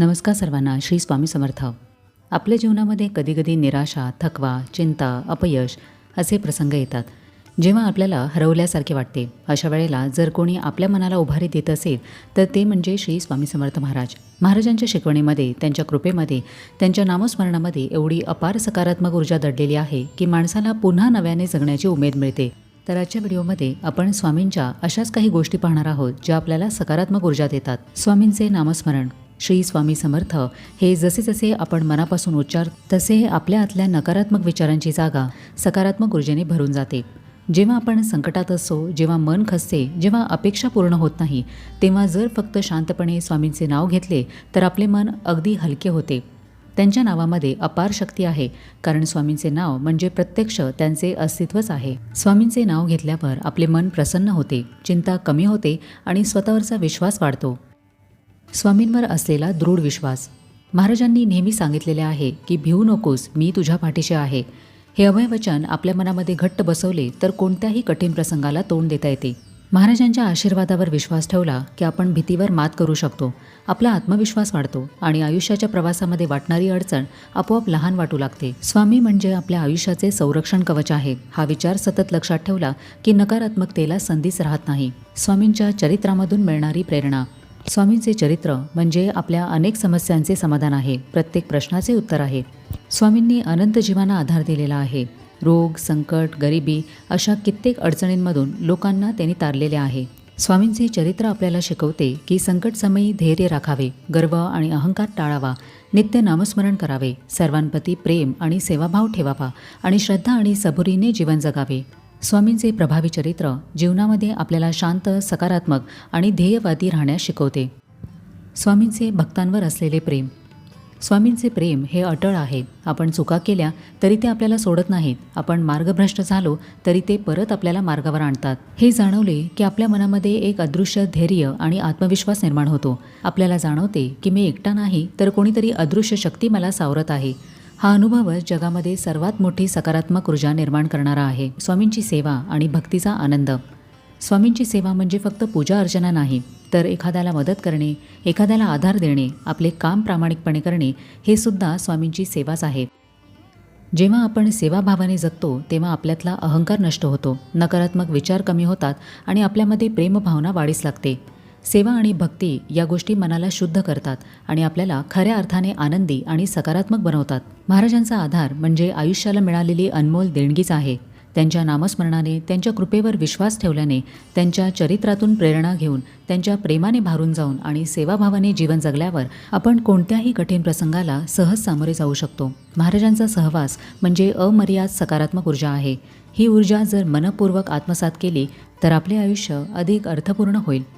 नमस्कार सर्वांना श्री स्वामी समर्थ. आपल्या जीवनामध्ये कधीकधी निराशा थकवा चिंता अपयश असे प्रसंग येतात. जेव्हा आपल्याला हरवल्यासारखे वाटते अशा वेळेला जर कोणी आपल्या मनाला उभारी देत असेल तर ते म्हणजे श्री स्वामी समर्थ महाराज. महाराजांच्या शिकवणीमध्ये त्यांच्या कृपेमध्ये त्यांच्या नामस्मरणामध्ये एवढी अपार सकारात्मक ऊर्जा दडलेली आहे की माणसाला पुन्हा नव्याने जगण्याची उमेद मिळते. तर आजच्या व्हिडिओमध्ये आपण स्वामींच्या अशाच काही गोष्टी पाहणार आहोत ज्या आपल्याला सकारात्मक ऊर्जा देतात. स्वामींचे नामस्मरण. श्री स्वामी समर्थ. हे जसे जसे आपण मनापासून उच्चार तसे आपल्या आतल्या नकारात्मक विचारांची जागा सकारात्मक ऊर्जेने भरून जाते. जेव्हा आपण संकटात असतो जेव्हा मन खसते जेव्हा अपेक्षा पूर्ण होत नाही तेव्हा जर फक्त शांतपणे स्वामींचे नाव घेतले तर आपले मन अगदी हलके होते. त्यांच्या नावामध्ये अपार शक्ती आहे कारण स्वामींचे नाव म्हणजे प्रत्यक्ष त्यांचे अस्तित्वच आहे. स्वामींचे नाव घेतल्यावर आपले मन प्रसन्न होते चिंता कमी होते आणि स्वतःवरचा विश्वास वाढतो. स्वामींवर असलेला दृढ विश्वास. महाराजांनी नेहमी सांगितलेले आहे की भिवू नकोस मी तुझ्या पाठीशी आहे. हे अभयवचन आपल्या मनामध्ये घट्ट बसवले तर कोणत्याही कठीण प्रसंगाला तोंड देता येते. महाराजांच्या आशीर्वादावर विश्वास ठेवला की आपण भीतीवर मात करू शकतो. आपला आत्मविश्वास वाढतो आणि आयुष्याच्या प्रवासामध्ये वाटणारी अडचण आपोआप लहान वाटू लागते. स्वामी म्हणजे आपल्या आयुष्याचे संरक्षण कवच आहे. हा विचार सतत लक्षात ठेवला की नकारात्मकतेला संधीच राहत नाही. स्वामींच्या चरित्रामधून मिळणारी प्रेरणा. स्वामींचे चरित्र म्हणजे आपल्या अनेक समस्यांचे समाधान आहे प्रत्येक प्रश्नाचे उत्तर आहे. स्वामींनी अनंत जीवांना आधार दिलेला आहे. रोग संकट गरिबी अशा कित्येक अडचणींमधून लोकांना त्यांनी तारलेले आहे. स्वामींचे चरित्र आपल्याला शिकवते की संकटसमयी धैर्य राखावे गर्व आणि अहंकार टाळावा नित्य नामस्मरण करावे सर्वांप्रती प्रेम आणि सेवाभाव ठेवावा आणि श्रद्धा आणि सबुरीने जीवन जगावे. स्वामींचे प्रभावी चरित्र जीवनामध्ये आपल्याला शांत सकारात्मक आणि ध्येयवादी राहण्यास शिकवते. स्वामींचे भक्तांवर असलेले प्रेम. स्वामींचे प्रेम हे अटळ आहे. आपण चुका केल्या तरी ते आपल्याला सोडत नाहीत. आपण मार्गभ्रष्ट झालो तरी ते परत आपल्याला मार्गावर आणतात. हे जाणवले की आपल्या मनामध्ये एक अदृश्य धैर्य आणि आत्मविश्वास निर्माण होतो. आपल्याला जाणवते की मी एकटा नाही तर कोणीतरी अदृश्य शक्ती मला सावरत आहे. हा अनुभवच जगामध्ये सर्वात मोठी सकारात्मक ऊर्जा निर्माण करणारा आहे. स्वामींची सेवा आणि भक्तीचा आनंद. स्वामींची सेवा म्हणजे फक्त पूजा अर्चना नाही तर एखाद्याला मदत करणे एखाद्याला आधार देणे आपले काम प्रामाणिकपणे करणे हे सुद्धा स्वामींची सेवाच आहे. जेव्हा आपण सेवाभावाने जगतो तेव्हा आपल्यातला अहंकार नष्ट होतो नकारात्मक विचार कमी होतात आणि आपल्यामध्ये प्रेमभावना वाढीस लागते. सेवा आणि भक्ती या गोष्टी मनाला शुद्ध करतात आणि आपल्याला खऱ्या अर्थाने आनंदी आणि सकारात्मक बनवतात. महाराजांचा आधार म्हणजे आयुष्याला मिळालेली अनमोल देणगीच आहे. त्यांच्या नामस्मरणाने त्यांच्या कृपेवर विश्वास ठेवल्याने त्यांच्या चरित्रातून प्रेरणा घेऊन त्यांच्या प्रेमाने भारून जाऊन आणि सेवाभावाने जीवन जगल्यावर आपण कोणत्याही कठीण प्रसंगाला सहज सामोरे जाऊ शकतो. महाराजांचा सहवास म्हणजे अमर्याद सकारात्मक ऊर्जा आहे. ही ऊर्जा जर मनपूर्वक आत्मसात केली तर आपले आयुष्य अधिक अर्थपूर्ण होईल.